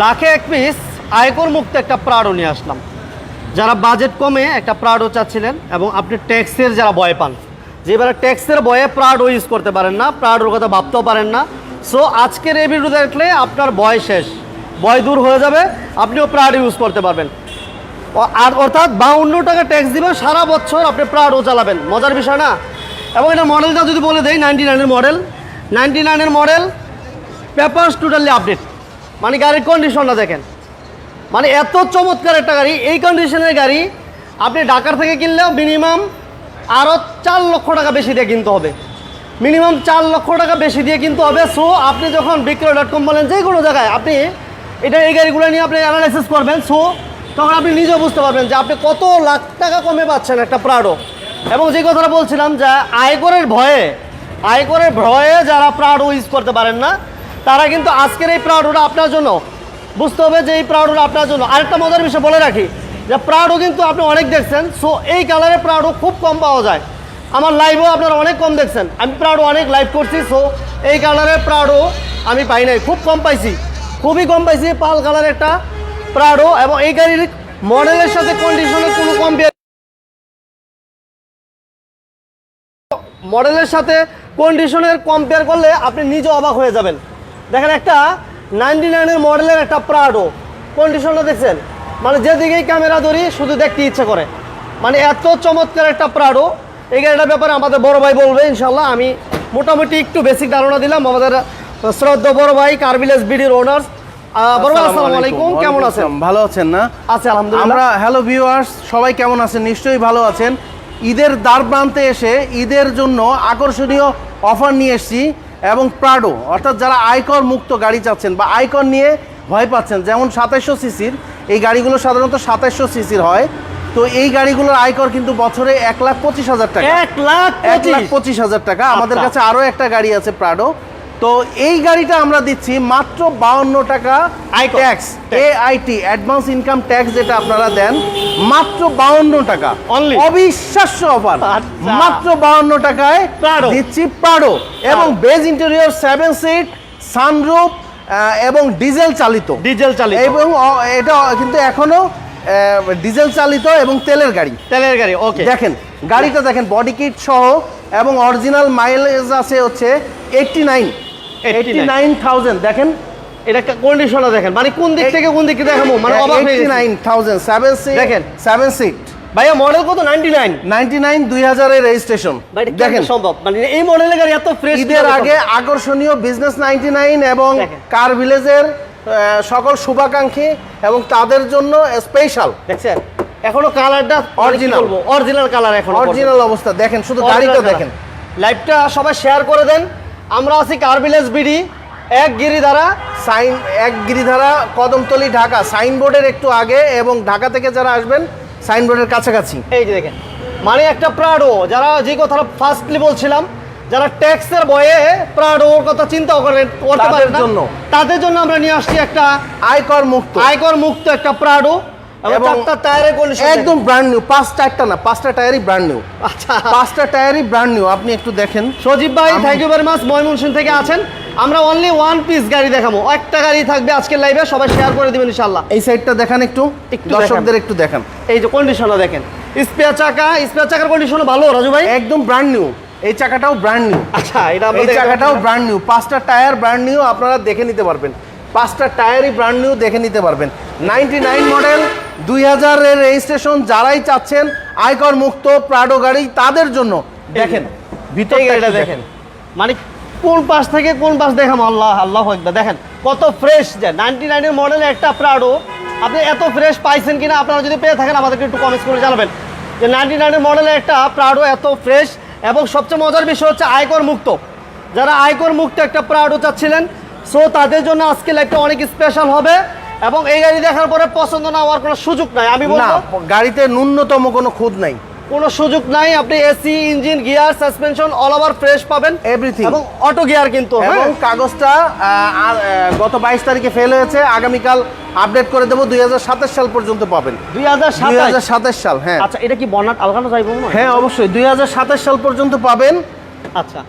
লাখে এক পিস আয়কর মুক্ত একটা প্রাড়ো নিয়ে আসলাম। যারা বাজেট কমে একটা প্রাড়ো চাচ্ছিলেন এবং আপনি ট্যাক্সের যারা ভয় পান, যে এবারে ট্যাক্সের ভয়ে প্রাড়ো ইউজ করতে পারেন না প্রাড়োর কথা ভাবতেও পারেন না। সো আজকের এই ভিডিও দেখলে আপনার ভয় শেষ, ভয় দূর হয়ে যাবে, আপনিও প্রাড় ইউজ করতে পারবেন। আর অর্থাৎ বাউন্ন টাকা ট্যাক্স দিবেন সারা বছর আপনি প্রাড়ও চালাবেন। মজার বিষয় না? এবং এটা মডেলটা যদি বলে দেয় নাইনটি নাইনের মডেল নাইনটি নাইনের মডেল পেপারস টোটালি আপডেট মানে গাড়ির কন্ডিশনটা দেখেন। মানে এত চমৎকার একটা গাড়ি, এই কন্ডিশনের গাড়ি আপনি ঢাকার থেকে কিনলেও মিনিমাম আরও চার লক্ষ টাকা বেশি দিয়ে কিনতে হবে। মিনিমাম চার লক্ষ টাকা বেশি দিয়ে কিনতে হবে। সো আপনি যখন বিক্রয় ডট কম বলেন, যে কোনো জায়গায় আপনি এটা এই গাড়িগুলো নিয়ে আপনি অ্যানালাইসিস করবেন। সো তখন আপনি নিজেও বুঝতে পারবেন যে আপনি কত লাখ টাকা কমে পাচ্ছেন একটা প্রাডো এবং যে কথাটা বলছিলাম যে আয়করের ভয়ে আয়করের ভয়ে যারা প্রাডো ইউজ করতে পারেন না তারা কিন্তু আজকের এই প্রাডোটা আপনার জন্য, বুঝতে হবে যে এই প্রাউডটা আপনার জন্য। আরেকটা মজার বিষয় বলে রাখি, যে প্রাউডও কিন্তু আপনি অনেক দেখছেন সো এই কালারের প্রাউডও খুব কম পাওয়া যায়। আমার লাইভও আপনারা অনেক কম দেখছেন। আমি প্রাউডও অনেক লাইভ করছি সো এই কালারের প্রাউডও আমি পাই নাই। খুব কম পাইছি। খুবই কম পাইছি, পাল কালার একটা প্রাউডও এবং এই গাড়ির মডেলের সাথে কন্ডিশনের কোনো কম্পেয়ার মডেলের সাথে কন্ডিশনের কম্পেয়ার করলে আপনি নিজে অবাক হয়ে যাবেন। দেখেন একটা নাইনটি নাইনের মডেলের একটা প্রাডো কন্ডিশনটা দেখছেন? মানে যেদিকেই ক্যামেরা ধরি শুধু দেখতে ইচ্ছে করে। মানে এত চমৎকার একটা প্রাডো এই গাড়িটার ব্যাপারে আমাদের বড় ভাই বলবে ইনশাল্লাহ আমি মোটামুটি একটু বেসিক ধারণা দিলাম। আমাদের শ্রদ্ধ বড় ভাই কার্ভিলেজ বিডির ওনার্স কেমন আছেন? ভালো আছেন না? আলহামদুলিল্লাহ। আমরা হ্যালো ভিউয়ার্স সবাই কেমন আছেন? নিশ্চয়ই ভালো আছেন। ঈদের দ্বার প্রান্তে এসে ঈদের জন্য আকর্ষণীয় অফার নিয়ে এসেছি। এবং প্রাডো অর্থাৎ যারা আয়কর মুক্ত গাড়ি চাচ্ছেন বা আয়কর নিয়ে ভয় পাচ্ছেন যেমন সাতাশশো সিসির এই গাড়িগুলো সাধারণত সাতাশশো সিসির হয়। তো এই গাড়িগুলোর আয়কর কিন্তু বছরে এক লাখ পঁচিশ হাজার টাকা। এক লাখ এক লাখ পঁচিশ। হাজার টাকা। আমাদের আচ্ছা। কাছে আরও একটা গাড়ি আছে প্রাডো তো এই গাড়িটা আমরা দিচ্ছি মাত্র বাউন্ন টাকা আয়কর। Tax A IT advance income tax যেটা আপনারা দেন মাত্র বাউন্ন টাকা? অবিশ্বাস্য অফার আচ্ছা। মাত্র বাউন্ন টাকায়। দিচ্ছি পারো এবং beige interior seven seat sunroof এবং ডিজেল চালিত ডিজেল চালিত এবং এটা কিন্তু এখনও ডিজেল চালিত এবং তেলের গাড়ি তেলের গাড়ি ওকে দেখেন গাড়িটা দেখেন বডি কিট সহ এবং অরিজিনাল মাইলেজ আছে হচ্ছে এইটটি নাইন দেখেন? এটা কন্ডিশনটা দেখেন। মানে কোন দিক থেকে কোন দিকে দেখাবো? মানে অবাক হয়ে গেছি। নাইন থাউজেন্ড সেভেন সিট দেখেন। সেভেন সিট ভাইয়া মডেল কত? 99 নাইনটি নাইন দুই হাজারের রেজিস্ট্রেশন দেখেন। সম্ভব? মানে এই মডেলের গাড়ি এত ফ্রেশ ঈদের আগে আকর্ষণীয় বিজনেস নাইনটি নাইন এবং কার ভিলেজের সকল শুভাকাঙ্ক্ষী এবং তাদের জন্য স্পেশাল দেখছেন? এখনও কালারটা Original। অরিজিনাল কালার এখন অরিজিনাল অবস্থা। দেখেন শুধু গাড়িটা দেখেন। লাইভটা সবাই শেয়ার করে দেন। আমরা আছি কার ভিলেজ বিডি এক গিরিধারা সাইন এক গিরিধারা কদমতলি ঢাকা। সাইনবোর্ডের একটু আগে এবং ঢাকা থেকে যারা আসবেন সাইনবোর্ডের কাছাকাছি। এই যে দেখেন মানে একটা প্রাডো যারা যে কথাটা ফার্স্টলি বলছিলাম যারা ট্যাক্সের বয়ে প্রাডোর কথা চিন্তা করেন করতে পারেন জন্য। তাদের জন্য আমরা নিয়ে আসছি একটা আয়কর মুক্ত। আয়কর মুক্ত একটা প্রাডো। একদম ব্র্যান্ড নিউ পাঁচ চারটা না পাঁচটা টায়ারই ব্র্যান্ড নিউ আচ্ছা। পাঁচটা টায়ারই ব্র্যান্ড নিউ আপনি একটু দেখেন। সজীব ভাই thank you very much Mymensingh থেকে আছেন। আমরা অনলি ওয়ান পিস গাড়ি দেখাবো। একটা গাড়ি থাকবে আজকের লাইভে সবাই শেয়ার করে দিবেন ইনশাআল্লাহ। এই সাইডটা দেখান একটু একটু দর্শকদের একটু দেখান। এই যে কন্ডিশনটা দেখেন। স্পেয়ার চাকা স্পেয়ার চাকার কন্ডিশনও ভালো রাজু ভাই? একদম ব্র্যান্ড নিউ এই চাকাটাও ব্র্যান্ড নিউ আচ্ছা এটা এই চাকাটাও ব্র্যান্ড নিউ পাঁচটা টায়ার ব্র্যান্ড নিউ আপনারা দেখে নিতে পারবেন। পাঁচটা টায়ারই ব্র্যান্ড নিউ দেখে নিতে পারবেন। নাইনটি নাইন মডেল দুই হাজারের রেজিস্ট্রেশন যারাই চাচ্ছেন আয়কর মুক্ত প্রাডো গাড়ি তাদের জন্য দেখেন ভিতরে গাড়িটা দেখেন? মানে কোন পাশ থেকে কোন পাশ দেখাম? আল্লাহ আল্লাহ একবার দেখেন কত ফ্রেশ যে নাইনটি নাইনের মডেলের একটা প্রাডো। আপনি এত ফ্রেশ পাইছেন কিনা আপনারা যদি পেয়ে থাকেন আমাদেরকে একটু কমেন্টস করে জানাবেন। যে নাইনটি নাইনের মডেলের একটা প্রাডো এত ফ্রেশ এবং সবচেয়ে মজার বিষয় হচ্ছে আয়কর মুক্ত। যারা আয়কর মুক্ত একটা প্রাডো চাচ্ছিলেন সো তাদের জন্য আজকে লাইফটা অনেক স্পেশাল হবে। এবং এই গাড়ি দেখার পরে পছন্দ না হওয়ার কোনো সুযোগ নাই। আমি বলব গাড়িতে ন্যূনতম কোনো খুদ নাই। কোনো সুযোগ নাই আপনি AC engine gear suspension all over fresh পাবেন। Everything। এবং অটো গিয়ার কিন্তু এবং হ্যাঁ? কাগজটা আর, আহ, গত বাইশ তারিখে ফেল হয়েছে আগামীকাল আপডেট করে দেবো দুই হাজার সাতাশ সাল পর্যন্ত পাবেন। দুই হাজার সাল হ্যাঁ। আচ্ছা এটা কি বর্ণাট আলগানো যাইব হ্যাঁ? অবশ্যই দুই হাজার সাতাশ সাল পর্যন্ত পাবেন। আচ্ছা।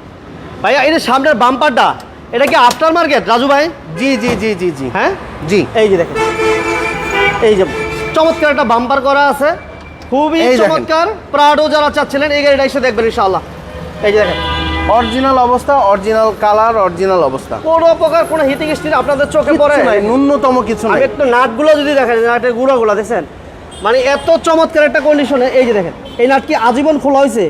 ভাইয়া এই যে সামনের বাম্পারটা এটা কি আফটার মার্কেট রাজু ভাই? জি জি জি জি জি। হ্যাঁ? জি। এই যে দেখেন। এই যে চমৎকার একটা বাম্পার করা আছে। খুবই চমৎকার। প্রাডো যারা চাচ্ছিলেন এই গাড়িটা এসে দেখবেন ইনশাআল্লাহ। এই যে দেখেন। অরিজিনাল অবস্থা অরিজিনাল কালার অরিজিনাল অবস্থা। কোনো প্রকার কোনো হিটিং স্টিল আপনাদের চোখে পড়ে? নাই ন্যূনতম কিছু নাই। একটু নাটগুলো যদি দেখেন নাটের গুঁড়োগুলো দেখছেন? মানে এত চমৎকার একটা কন্ডিশনে এই যে দেখেন। এই নাট কি আজীবন খোলা হয়েছে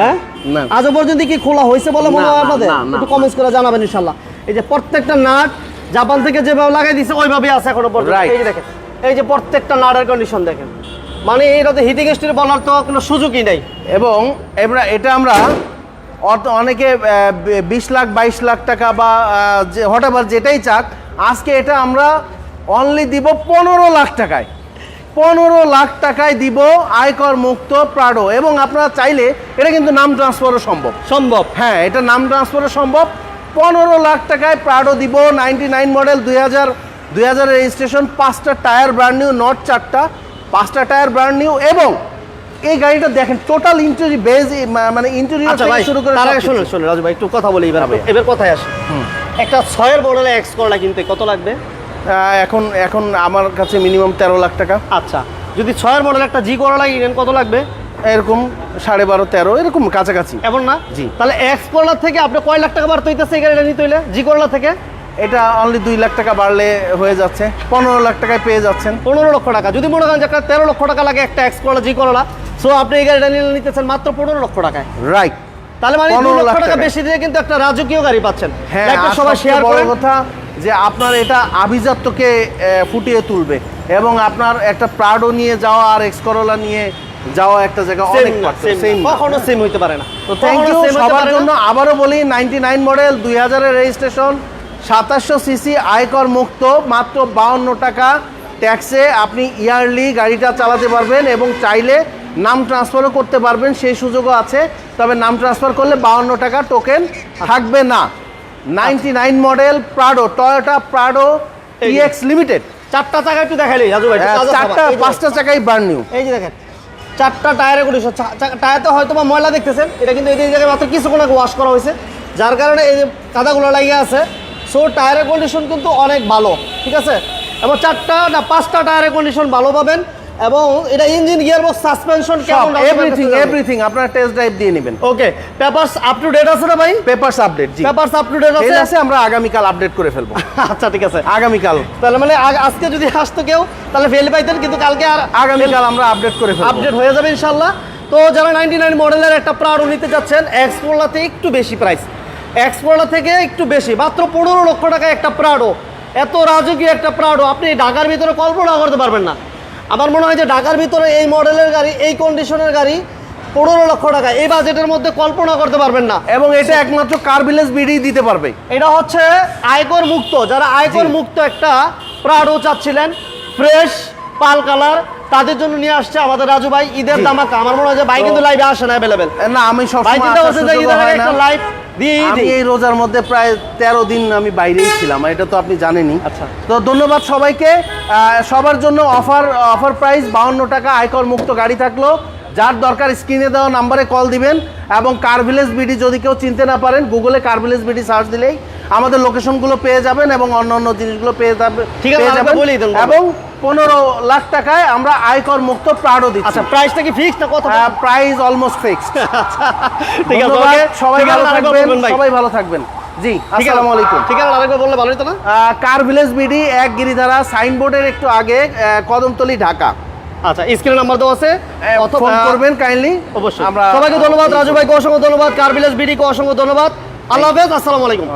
হ্যাঁ? না। আজও পর্যন্ত কি খোলা হয়েছে বলে মনে হয় আপনাদের? একটু কমেন্টস করে জানাবেন ইনশাল্লাহ এই যে প্রত্যেকটা নাট জাপান থেকে যেভাবে লাগাই দিছে ওইভাবে আছে এখনও পর্যন্ত. এই যে দেখেন এই যে প্রত্যেকটা নাটের কন্ডিশন দেখেন। মানে এটা তো হিটিং স্টিল বলার তো কোনো সুযোগই নেই। এবং এবার এটা আমরা অনেকে বিশ লাখ বাইশ লাখ টাকা বা এভার যেটাই চাক আজকে এটা আমরা অনলি দিব পনেরো লাখ টাকায়। পনেরো লাখ টাকায় দিব আয়কর মুক্ত প্রাডো এবং আপনারা চাইলে এটা কিন্তু নাম ট্রান্সফারও সম্ভব। সম্ভব। হ্যাঁ এটা নাম ট্রান্সফারও সম্ভব। পনেরো লাখ টাকায় প্রাডো দিব নাইনটি নাইন মডেল দুই হাজার দুই হাজার রেজিস্ট্রেশন পাঁচটা টায়ার ব্র্যান্ড নিউ নট চারটা পাঁচটা টায়ার ব্র্যান্ড নিউ এবং এই গাড়িটা দেখেন টোটাল ইন্টেরি বেজ মানে ইন্টেরিয়র আচ্ছা থেকে শুরু করে তার আগে শুনুন শুনুন রাজু ভাই একটু কথা বলি এবার হ্যাঁ এবার কথায় আসে। একটা ছয়ের মডেলে এক্স করলা কিনতে কত লাগবে? এখন এখন আমার কাছে মিনিমাম তেরো লাখ টাকা। আচ্ছা যদি ছয়ের মডেল একটা জি করলা লাগে কত লাগবে? এরকম সাড়ে বারো তেরো এরকম কাছাকাছি। এমন না? জি। তাহলে এক্স করলা থেকে আপনি কয় লাখ টাকা বাড়তে হইতেছে এই গাড়িটা নিতে হইলে? জি করলা থেকে? এটা অনলি দুই লাখ টাকা বাড়লে হয়ে যাচ্ছে। পনেরো লাখ টাকায় পেয়ে যাচ্ছেন। পনেরো লক্ষ টাকা। যদি মনে করেন যে একটা তেরো লক্ষ টাকা লাগে একটা এক্স করলা জি করলা সো আপনি এই গাড়িটা নিলে নিতেছেন মাত্র পনেরো লক্ষ টাকায়। রাইট তাহলে মানে পনেরো লক্ষ টাকা বেশি দিয়ে কিন্তু একটা রাজকীয় গাড়ি পাচ্ছেন। হ্যাঁ একটা সবাই শেয়ার বড় কথা যে আপনার এটা আভিজাত্যকে ফুটিয়ে তুলবে। এবং আপনার একটা প্রাডো নিয়ে যাওয়া আর এক্স করোলা নিয়ে যাওয়া একটা জায়গা অনেক। কখনো সেম হইতে পারে না। তো থ্যাংক ইউ সবার জন্য। আবারও বলি নাইনটি নাইন মডেল দুই হাজারের রেজিস্ট্রেশন সাতাশশো সিসি আয়কর মুক্ত মাত্র বাউন্ন টাকা ট্যাক্সে আপনি ইয়ারলি গাড়িটা চালাতে পারবেন এবং চাইলে নাম ট্রান্সফারও করতে পারবেন সেই সুযোগও আছে। তবে নাম ট্রান্সফার করলে বাউন্ন টাকা টোকেন থাকবে না। Ninety nine model Prado Toyota Prado TX limited চারটা চাকা একটু দেখাইলি রাজু ভাই হ্যাঁ, চারটা পাঁচটা চাকাই বার্ন নিউ এই যে দেখেন চারটা টায়ারে কন্ডিশন টায়ারতে হয়তো বা ময়লা দেখতেছেন এটা কিন্তু এই জায়গায় মাত্র কিছুক্ষণ আগে ওয়াশ করা হয়েছে। যার কারণে এই যে কাদাগুলো লাগিয়ে আছে সো টায়ারের কন্ডিশন কিন্তু অনেক ভালো ঠিক আছে? এবং চারটা না পাঁচটা টায়ারের কন্ডিশন ভালো পাবেন। এবং এটা ইঞ্জিন গিয়ার বক্স সাসপেনশন কেমন এভরিথিং এভরিথিং আপনারা টেস্ট ড্রাইভ দিয়ে নেবেন। Okay papers up to date আছে না ভাই? পেপারস আপডেট জি। পেপারস আপ টু ডেট আছে? আছে আমরা আগামীকাল আপডেট করে ফেলব। আচ্ছা ঠিক আছে। আগামীকাল। তাহলে মানে আজকে যদি আসতো কেউ তাহলে ফেল পাইতেন কিন্তু কালকে আর আগামীকাল আমরা আপডেট করে ফেলব। আপডেট হয়ে যাবে ইনশাল্লাহ তো যারা নাইনটি নাইন মডেলের একটা প্রাড়ো নিতে যাচ্ছেন এক্সপোলাতে একটু বেশি প্রাইস এক্সপোলা থেকে একটু বেশি মাত্র পনেরো লক্ষ টাকা একটা প্রাড়ো এত রাজকীয় একটা প্রাড়ো আপনি ঢাকার ভিতরে কল্পনা করতে পারবেন না। আমার মনে হয় যে ঢাকার ভিতরে এই মডেলের গাড়ি এই কন্ডিশনের গাড়ি পনেরো লক্ষ টাকা। এই বাজেটের মধ্যে কল্পনা করতে পারবেন না। এবং এটা একমাত্র কার ভিলেজ বিডি দিতে পারবে। এটা হচ্ছে আয়কর মুক্ত। যারা আয়কর মুক্ত একটা প্রাডো চাচ্ছিলেন ফ্রেশ পাল কালার তাদের জন্য নিয়ে আসছে আমাদের রাজু ভাই। ঈদের দামাকা আমার মনে হয় যে ভাই কিন্তু লাইভে আসে না অ্যাভেলেবেল না আমি সব ভাই সবসময় চিন্তা করছে যে ঈদের একটা লাইভ আমি এই রোজার মধ্যে প্রায় তেরো দিন আমি বাইরেই ছিলাম এটা তো আপনি জানেনই। আচ্ছা। তো ধন্যবাদ সবাইকে। সবার জন্য অফার অফার প্রাইস বাউন্ন টাকা আয়কর মুক্ত গাড়ি থাকল। যার দরকার স্ক্রিনে দেওয়া নাম্বারে কল দিবেন এবং কার ভিলেজ বিডি যদি কেউ চিনতে না পারেন গুগলে কার ভিলেজ বিডি সার্চ দিলেই আমাদের লোকেশনগুলো পেয়ে যাবেন এবং অন্য অন্য জিনিসগুলো পেয়ে যাবে ঠিক আছে, যাবেন। এবং পনেরো লাখ টাকায় আমরা আয়কর মুক্ত প্রাড়ও দিচ্ছি। আচ্ছা প্রাইসটা কি ফিক্স না কত? প্রাইস অলমোস্ট ফিক্সড ঠিক আছে সবাই ভালো থাকবেন সবাই ভালো থাকবেন। জি আসসালামু আলাইকুম। ঠিকানা আরেকবার বললে ভালো হতো না? কার ভিলেজ বিডি এক গিরিধারা সাইনবোর্ডের একটু আগে কদমতলি ঢাকা। আচ্ছা স্ক্রিনে নাম্বার দেওয়া আছে। ফোন করবেন কাইন্ডলি অবশ্যই। আমরা সবাইকে ধন্যবাদ রাজু ভাইকে অসংখ্য ধন্যবাদ কার ভিলেজ বিডিকে অসংখ্য ধন্যবাদ। আল্লাহ হাফেজ আসসালামু আলাইকুম।